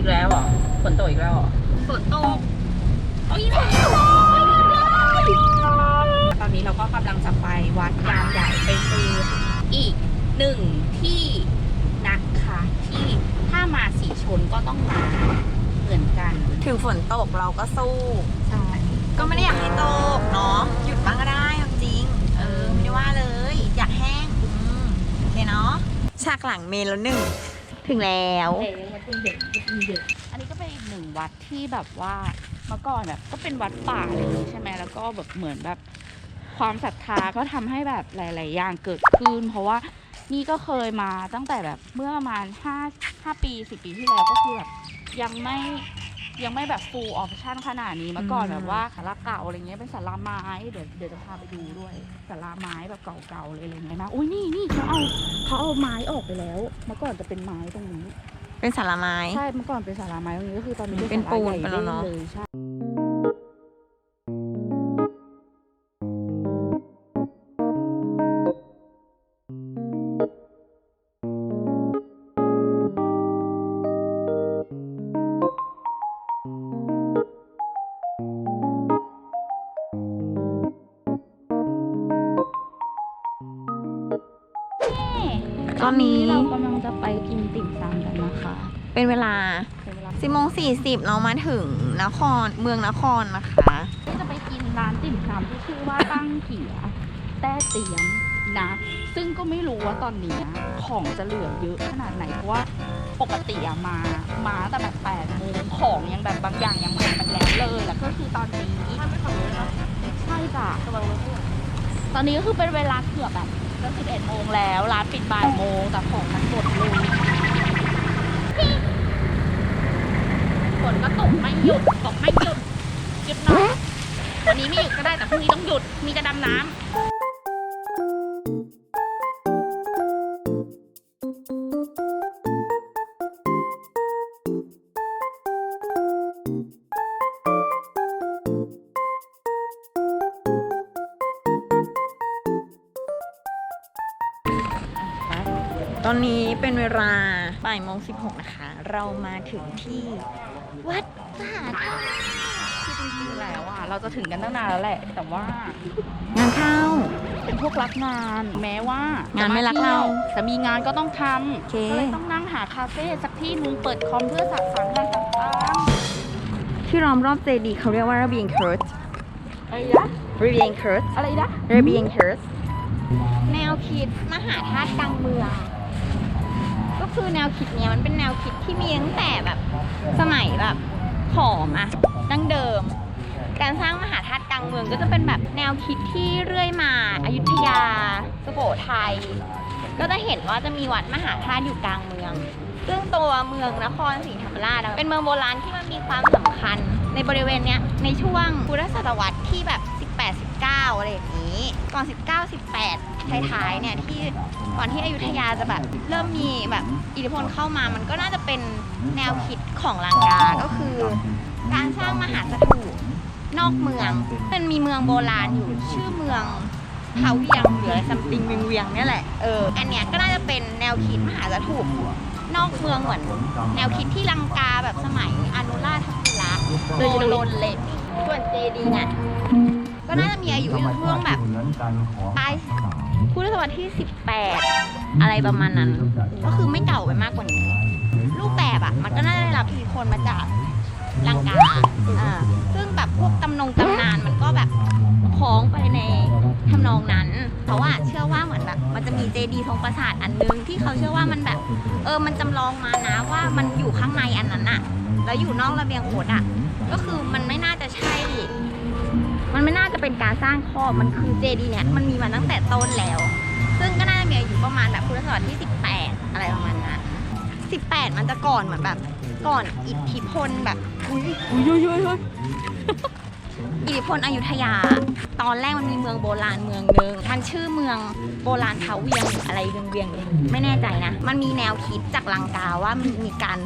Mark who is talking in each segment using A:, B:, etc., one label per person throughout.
A: อีกแล้วเหรอฝนตกอีกแล้วเหรอ
B: ฝนตกโอ้ยฝนตกตอนนี้เราก็กำลังจะไปวัดยามใหญ่ไปคืออีกหนึ่งที่นะคะที่ถ้ามาสีชนก็ต้องมาเหมือนกัน
C: ถึงฝนตกเราก็สู้
B: ใช่
C: ก็ไม่ได้อยากให้ตกเนาะหยุดบ้างก็ได้เอาจริง เออ ไม่ได้ว่าเลย อยากแห้ง อืม โอเคเนาะฉากหลังเมนแล้วหนึ่ง ถึงแล้ว
B: เด็กมันเป็นเด็กมันเป็นเด็กอันนี้ก็เป็นอีกหนึ่งวัดที่แบบว่าเมื่อก่อนแบบก็เป็นวัดป่าเลยใช่ไหมแล้วก็แบบเหมือนแบบความศรัทธาก็ทำให้แบบหลาย ๆ อย่างเกิดขึ้น เพราะว่านี่ก็เคยมาตั้งแต่แบบเมื่อประมาณห้าห้าปีสิบปีที่แล้วก็คือแบบยังไม่ยังไม่แบบ full option ขนาดนี้เมื่อก่อนแบบว่าศาลาเก่าอะไรเงี้ยเป็นศาลาไม้เดี๋ยวเดี๋ยวจะพาไปดูด้วยศาลาไม้แบบเก่าๆเลยอะไรเงี้ยนะอุ้ยนี่นี่เขาเอาเขาเอาไม้ออกไปแล้วเมื่อก่อนจะเป็นไม้ตรงนี้
C: เป็นสาราไม้
B: ใช่เมื่อก่อนเป็นศาลาไม้ตรงนี้ก็คือตอนนี้
C: เป็น
B: ศาลา
C: ปูน
B: ใหญ่
C: ไปแล้วเนอะ
B: เลยใช่
C: ตอนนี้
B: เรากำลังจะไปกินติ่มซำกันนะคะ
C: เป็นเวลา
B: เป็นเวลา
C: 10โมง40เรามาถึงนครเมืองนครนะคะ
B: จะไปกินร้านติ่มซำที่ชื่อว่าตั้งเขียแต้เตียมนะ ซึ่งก็ไม่รู้ว่าตอนเนี้ยของจะเหลือเยอะขนาดไหนเพราะว่าปกติอะมามาตั้งแต่แบบแปดโมงของยังแบบบางอย่างยังหมดไปแล้วเลยแล้วก็คือตอนนี้ใช่จ้ะตอนนี้ก็คือเป็นเวลาเกือบแบบ ก็สิบเอ็ดโมงแล้ว ร้านปิดบ่ายโมงแต่ของมันหมดเลยฝนก็ตกไม่หยุดตกไม่หยุดหยุดหน่อยวันนี้ไม่หยุดก็ได้แต่พรุ่งนี้ต้องหยุดมีกระดำน้ำ
C: เป็นเวลาบ่ายโมง16นะคะ เรามาถึงที่วัดมหาธาตุ
B: คือจริงๆแล้วอะเราจะถึงกันตั้งนานแล้วแหละ แต่ว่างา
C: นเข้า
B: เป็นพวกรักงาน แม้ว่างา
C: นไม่รักเรา
B: แต่มีงานก็ต้องท
C: โอเคำ
B: ก็เลยต้องนั่งหาคาเฟ่สักที่นึงเปิดคอมเพื่อสะสางงานต่าง
C: ที่ล้อมรอบเจดีย์เขาเรียกว่าระเบียงเคิร์ต
B: ๆอะไรนะ
C: ระเบียงเคิร์ต
B: อะไรนะ
C: ระเบียงเคิร์ตแนวคิดมหาธาตุกลางเมือง ก็คือแนวคิดเนี้ยมันเป็นแนวคิดที่มีตั้งแต่แบบสมัยแบบขอมอะดั้งเดิม การสร้างมหาธาตุกลางเมืองก็จะเป็นแบบแนวคิดที่เรื่อยมาอายุทยาสุโขทัยก็จะเห็นว่าจะมีวัดมหาธาตุอยู่กลางเมือง ซึ่งตัวเมืองนครศรีธรรมราชเป็นเมืองโบราณที่มันมีความสำคัญในบริเวณเนี้ยในช่วงพุทธศตวรรษที่แบบ 18 19 อะไรอย่างนี้ ก่อน 19 18 ท้ายๆเนี่ยที่ก่อนที่อยุธยาจะแบบเริ่มมีแบบอิทธิพลเข้ามามันก็น่าจะเป็นแนวคิดของลังกา ก็คือ การสร้างมหาสถูปนอกเมือง มันมีเมืองโบราณอยู่ชื่อเมืองเทาเวียงหรืออะไรซัมติงเวียงเวียงเนี่ยแหละเอออันเนี้ยก็น่าจะเป็นแนวคิดมหาสถูปนอกเมืองเหมือนแนวคิดที่ลังกาแบบสมัยอนุราชปุระโดยลนเลยส่วนเจดีย์เนี่ย ก็น่าจะมีอายุอยู่ช่วงแบบปลายพุทธศตวรรษที่ 18 อะไรประมาณนั้น ก็คือไม่เก่าไปมากกว่านี้ รูปแบบอะ มันก็น่าจะได้รับอิทธิพลมาจากลังกาอ่าซึ่งแบบพวกตำนงตำนานมันก็แบบคล้องไปในทำนองนั้น เพราะว่าเชื่อว่าเหมือนแบบมันจะมีเจดีย์ทรงปราสาทอันนึงที่เขาเชื่อว่ามันแบบ เออมันจำลองมานะว่ามันอยู่ข้างในอันนั้นอะแล้วอยู่นอกระเบียงโขดอะก็คือมันไม่น่า มันไม่น่าจะเป็นการสร้างครอบมันคือเจดีย์เนี่ยมันมีมาตั้งแต่ต้นแล้ว ซึ่งก็น่าจะมีอายุประมาณแบบพุทธศตวรรษที่ 18 อะไรประมาณนั้น18 มันจะก่อนเหมือนแบบก่อนอิทธิพลแบบอุ้ยอุ้ยอุ้ย อุ้ยอิทธิพลอยุธยา ตอนแรกมันมีเมืองโบราณเมืองหนึ่งมันชื่อเมืองโบราณเทาเวียงหรืออะไรเวียงเวียงเนี่ยไม่แน่ใจนะ มันมีแนวคิดจากลังกาว่ามันมีการ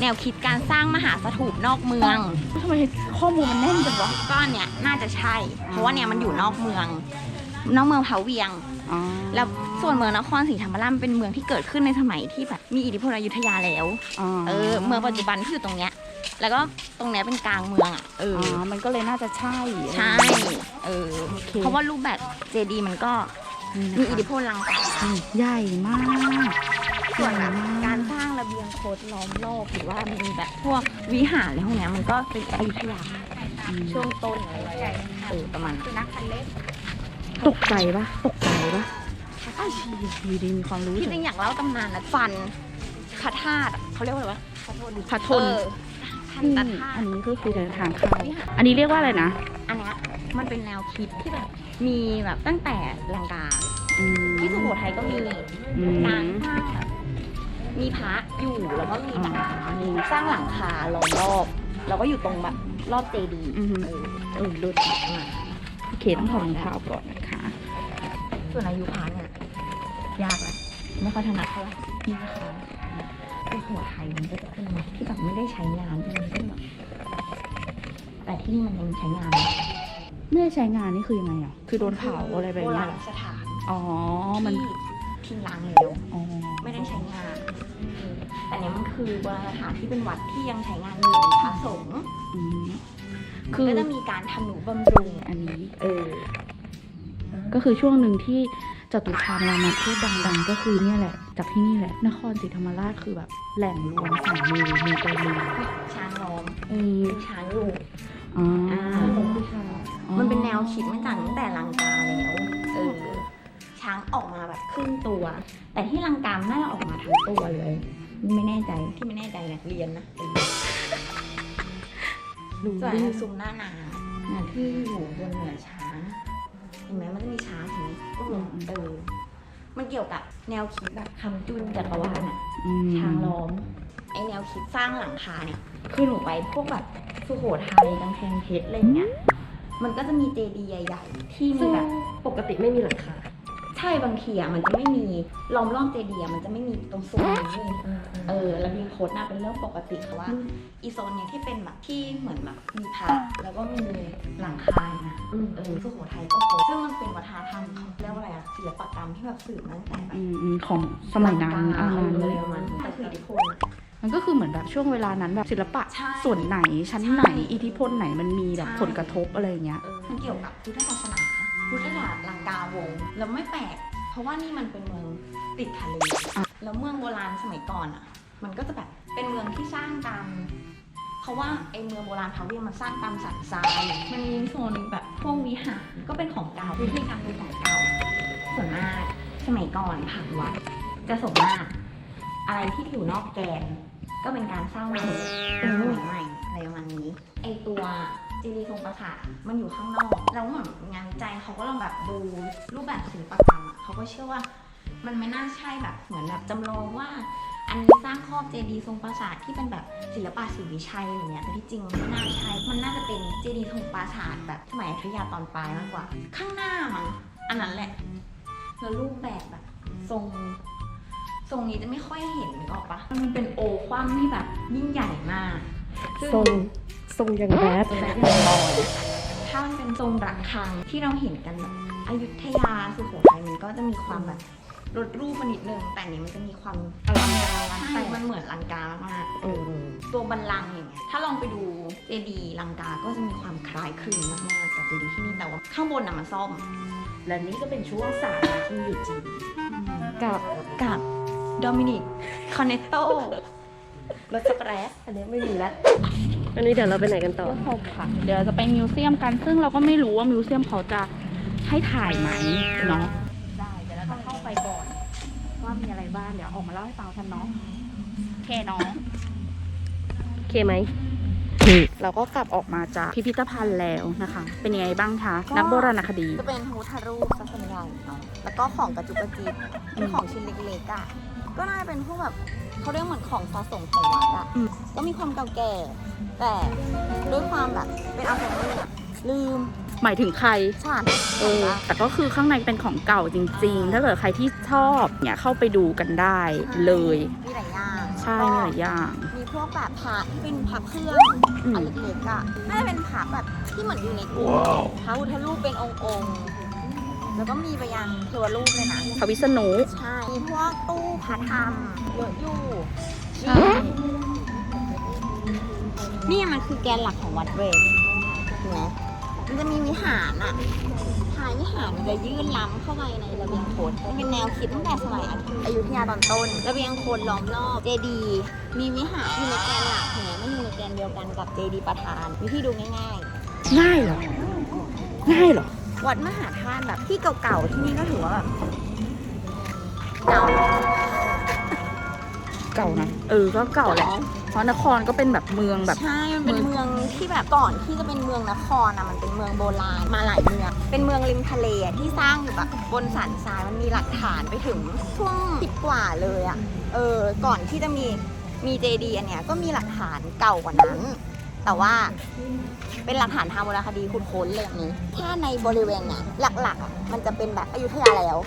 C: แนวคิดการสร้างมหาสถูปนอกเมือง
B: ทำไมข้อมูลมันแน่นจังวะ
C: ก้อนเนี่ยน่าจะใช่ เพราะว่าเนี่ยมันอยู่นอกเมืองนอกเมืองเผาเวียง
B: อ๋อ
C: แล้วส่วนเมืองนครศรีธรรมราชมันเป็นเมืองที่เกิดขึ้นในสมัยที่แบบมีอิทธิพลอยุธยาแล้ว
B: อ๋อ
C: เออเมืองปัจจุบันที่อยู่ตรงเนี้ย แล้วก็ตรงเนี้ยเป็นกลางเมืองอะเออ
B: อ๋อมันก็เลยน่าจะใช่
C: ใช่เออ
B: โอเค
C: เพราะว่ารูปแบบเจดีมันก็
B: นี่นะ
C: มี
B: คะ
C: อิทธิพลลังกา
B: นี่ใหญ่มาก
C: ส่วน
B: ใหญ่ม
C: การสร้างระเบียงโคดล้อมรอบหรือว่ามีแบบพวกวิหารอะไรพวกเนี้ยมันก็เป็นอยุธยา
B: อืม
C: ช่วงต้นอะไรอย่างเงี้ยเออประมาณนั้น
B: ตกใจปะตกใจปะอ้าวชีดีดีมีความรู้
C: ที่
B: จั
C: จริ
B: ง
C: งอยากเล่าตำนานนะฟันพระธาตุอะเขาเรียกว่าอะไรวะ
B: พระทน
C: เออทัน
B: นี่
C: ตธา
B: อั
C: ตุ
B: นนี้ก็คือเดินทางเข้าอันนี้เรียกว่าอะไรนะ
C: อันเนี้ยมันเป็นแนวคิดที่แบบมีแบบตั้งแต่ลังกา
B: อืม
C: ที่สุโขทัยก็มี
B: อืม
C: การสร้างแบบมีพระอยู่แล้วก็มีแบบ
B: อ๋อนี่
C: สร้างหลังคาล้อมรอบ แล้วก็อยู่ตรงแบบรอบเจดีย์
B: อือฮึ
C: เออ
B: เออรุด
C: มา
B: โอเคต้องถอดรองเท้าก่อนนะคะ
C: ส่วนอายุพระเนี่ยยากเลยไม่ค่อยถนัดเท่าไหร่นี่นะคะสุโขทัยมันก็จะเป็นแบบที่แบบไม่ได้ใช้งานที่มันเป็นแบบแต่ที่นี่มันยังใช้งาน
B: ไม่ได้ใช้งานนี่คือยังไงอะ คือโดนเผาอะไรแบบ
C: โบ
B: นี้
C: รา
B: เหร
C: ณ
B: อ
C: สถาน
B: อ๋อ มัน
C: ที่ทิ้งร้างแล้ว
B: อ๋อ
C: ไม่ได้ใช้งานอืมแต่เนี้ยมันคือโบราณสถานที่เป็นวัดที่ยังใช้งานอยู่พระสงฆ์
B: อืม
C: คื
B: คืออ
C: ก็จะมีการทำหนูบำรุง
B: อันนี้
C: เออ
B: ก็คือช่วงหนึ่งที่จตุคามรามเทพดังๆ ก็คือเนี่ยแหละ จากที่นี่แหละ นครศรีธรรมราชคือแบบแหล่งรวมสายมือมีไปมือ
C: ช้างล้อม
B: เออ
C: มีช้างอยู่
B: อ๋อ
C: อ่า
B: อ๋อ
C: มันเป็นแนวคิดมาจากตั้งแต่ลังกาแล้วเออช้างออกมาแบบครึ่งตัว แต่ที่ลังกามน่าจะออกมาทั้งตัวเลย ไม่แน่ใจที่ไม่แน่ใจเนี่ยเรียนนะ เออ
B: รู้
C: ส่วน
B: ดิ
C: ซุ้มหน้านาเนี่ยที่อยู่บนเหนือช้าง เห็นไหมมันจะมีช้างเห็นไหมเออมันเกี่ยวกับแนวคิดแบบคำจุนจักรวาลอะ
B: อืม
C: ช้างล้อม ไอแนวคิดสร้างหลังคาเนี่ย คือหนูไปพวกแบบสุโขทัยกำแพงเพชรอะไรอย่างเงี้ย มันก็จะมีเจดีย์ใหญ่ ๆ ที่มี
D: ซึ่ง
C: แบบ
D: ปกติไม่มีหลังคา
C: ใช่บางทีอะมันจะไม่มีล้อมรอบเจดีย์อะมันจะไม่มีตรงโซนนี้เลยเออระเบียงโคดน่าเป็นเรื่องปกติค่ะว่าอีโซนเนี่ยที่เป็นแบบที่เหมือนแบบมีพระแล้วก็มีหลังคานะ
D: อืม
C: เออสุโขทัยก็พบซึ่งมันเป็นวัฒนธรรมเขาเรียกว่าอะไรอะศิลปกรรมที่แบบสืบมาตั้งแต่แบบ
B: อืมอืมของสมัยนั้น
C: ลังกา
B: อ่านั้น
C: อะไรประมาณนี้แต่คืออิทธิพลอะ
B: มันก็คือเหมือนแบบช่วงเวลานั้นแบบศิลปะ
C: ใช่
B: ส่วนไหนชั้น
C: ใช่
B: ไหนอิทธิพลไหนมันมีแบบ
C: ใช่
B: ผลกระทบอะไรอย่างเงี้ย
C: เออมันเกี่ยวกับพุทธศาสนา พุทธศาสนาลังกาวงแล้วไม่แปลก เพราะว่านี่มันเป็นเมืองติดทะเลแล้วเมืองโบราณสมัยก่อนอะ มันก็จะแบบเป็นเมืองที่สร้างตามเพราะว่าไอเมืองโบราณพาเวียงมันสร้างตามสันทรายมันมีโซนแบบพวกวิหารก็เป็นของเก่าวิธีการเป็นของเก่าส่วนมากสมัยก่อนผังวัดจะส่วนมากอะไรที่อยู่นอกแกน ก็เป็นการสร้างวัดเป็นสมัยใหม่อะไรประมาณนี้ไอตัว เจดีย์ทรงปราสาทมันอยู่ข้างนอก แล้วเหมือนงานวิจัยเขาก็ลองแบบดูรูปแบบศิลปกรรมอะเขาก็เชื่อว่า มันไม่น่าใช่แบบเหมือนแบบจำลองว่า อันนี้สร้างครอบเจดีย์ทรงปราสาทที่เป็นแบบศิลปะศรีวิชัยอะไรเงี้ยแต่ที่จริงมันไม่น่าใช่ มันน่าจะเป็นเจดีย์ทรงปราสาทแบบสมัยอยุธยาตอนปลายมากกว่า ข้างหน้ามันอันนั้นแหละแล้วรูปแบบแบบทรงทรงนี้จะไม่ค่อยเห็นนึกออกปะมันเป็นโอคว่ำที่แบบยิ่งใหญ่มากซึ่
D: ทรง ทรงอย่างแบด
C: แบบอย่างลอยถ้ามันเป็นทรงระฆังที่เราเห็นกันแบบอยุธยาสุโขทัยมันก็จะมีความแบบรดรูปมานิดนึง แต่อันนี้มันจะมีความอลังการใช่มันเหมือนลังกามากๆ
D: เออ
C: ตัวบัลลังก์อย่างเงี้ยถ้าลองไปดูเจดีย์ลังกาก็จะมีความคล้ายคลึงมากๆกับเจดีย์ที่นี่แต่ว่าข้างบนน่ะมันซ่อม
D: และนี่ก็เป็นช่วงสามที่อยู่จีน
C: กับกับโดมินิกคอนเนตโต
D: รถช็อกโกแลตอันนี้ไม่มีแล้วอันนี้เดี๋ยวเราไปไหนกันต่อ
B: ก็ครบค่ะ เดี๋ยวเราจะไปมิวเซียมกัน ซึ่งเราก็ไม่รู้ว่ามิวเซียมเขาจะให้ถ่ายไหมเนาะ ได้เดี๋ยวเราจะเข้าไปก่อน ว่ามีอะไรบ้าง เดี๋ยวออกมาเล่าให้ฟังกันเนาะโอเคเนาะ
D: โอเคไหม
B: เราก็กลับออกมาจากพิพิธภัณฑ์แล้วนะคะ เป็นยังไงบ้างคะ
C: ก็
B: นักโบราณคดี
C: จะเป็นฮูทารูปสักส่วนใหญ่เนาะแล้วก็ของกระจุกกระจิบเป็นของชิ้นเล็กๆอะ ก็น่าจะเป็นพวกแบบเขาเรียกเหมือนของสะสมของวัดอะ
B: อืม
C: ก็มีความเก่าแก่ แต่ด้วยความแบบเป็นอัลไซเมอร์อะลืม
B: หมายถึงใคร
C: ชาติ
B: เออ แต่ก็คือข้างในเป็นของเก่าจริง ๆ ถ้าเกิดใครที่ชอบเนี่ยเข้าไปดูกันได้เลย
C: มีหลายอย่าง
B: ใช่มีหลายอย่าง
C: มีพวกแบบพระที่เป็นพระเครื่อง
B: อืม
C: อันเล็กๆอะน่าจะเป็นพระแบบที่เหมือนอยู่ในกลุ่มพระพุทธรูปเป็นองค์ๆ
B: อ
C: แล้วก็มีไปยังเทวรูปเลยนะ
B: พระวิษณุ
C: ใช่ มีพวกตู้พระธรรมเยอะอยู่
B: ใช่
C: นี่มันคือแกนหลักของวัดเวทเห็นไหมมันจะมีวิหารอะท้ายวิหารมันจะยื่นล้ำเข้าไปในระเบียงโขนมันเป็นแนวคิดตั้งแต่สมัยอยุธยาตอนต้น ระเบียงโขนล้อมรอบ เจดีย์มีวิหารอยู่ในแกนหลักเห็นไหมมันอยู่ในแกนเดียวกันกับเจดีย์ประธาน วิธีดูง่าย
B: ง่ายเหรอ ง่ายเหรอ
C: ๆ วัดมหาธาตุแบบที่เก่าๆที่นี่ก็ถือว่าแบบเก่า
B: เก่านะเออก็เก่าแหละเพราะนครก็เป็นแบบเมืองแบบ
C: ใช่มันเป็นเมืองที่แบบก่อนที่จะเป็นเมืองนครอะมันเป็นเมืองโบราณมาหลายเมืองเป็นเมืองริมทะเลอะที่สร้างอยู่แบบบนสันทรายมันมีหลักฐานไปถึงช่วงสิบกว่าเลยอะเออก่อนที่จะมีมีเจดีอันเนี้ยก็มีหลักฐานเก่ากว่านั้น แต่ว่าเป็นหลักฐานทางโบราณคดีคุณค้นเลยอันนี้ ถ้าในบริเวณเนี่ยหลักๆอะมันจะเป็นแบบอายุธยาแล้ว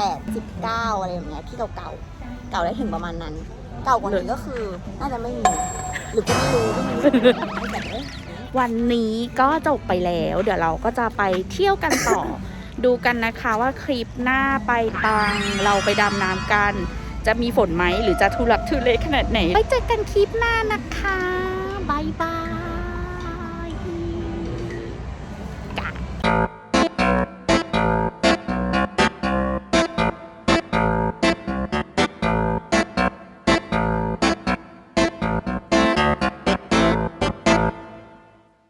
C: 18 19 อะไรแบบเนี้ยที่เก่าๆ เก่าได้ถึงประมาณนั้น เก่ากว่านี้ก็คือน่าจะไม่มี หรือก็ไม่รู้ไม่รู้
B: วันนี้ก็จบไปแล้ว เดี๋ยวเราก็จะไปเที่ยวกันต่อ ดูกันนะคะว่าคลิปหน้าไปตังเราไปดำน้ำกัน จะมีฝนไหมหรือจะทุลักทุเลขนาดไหนไปเจอกันคลิปหน้านะคะ บายบาย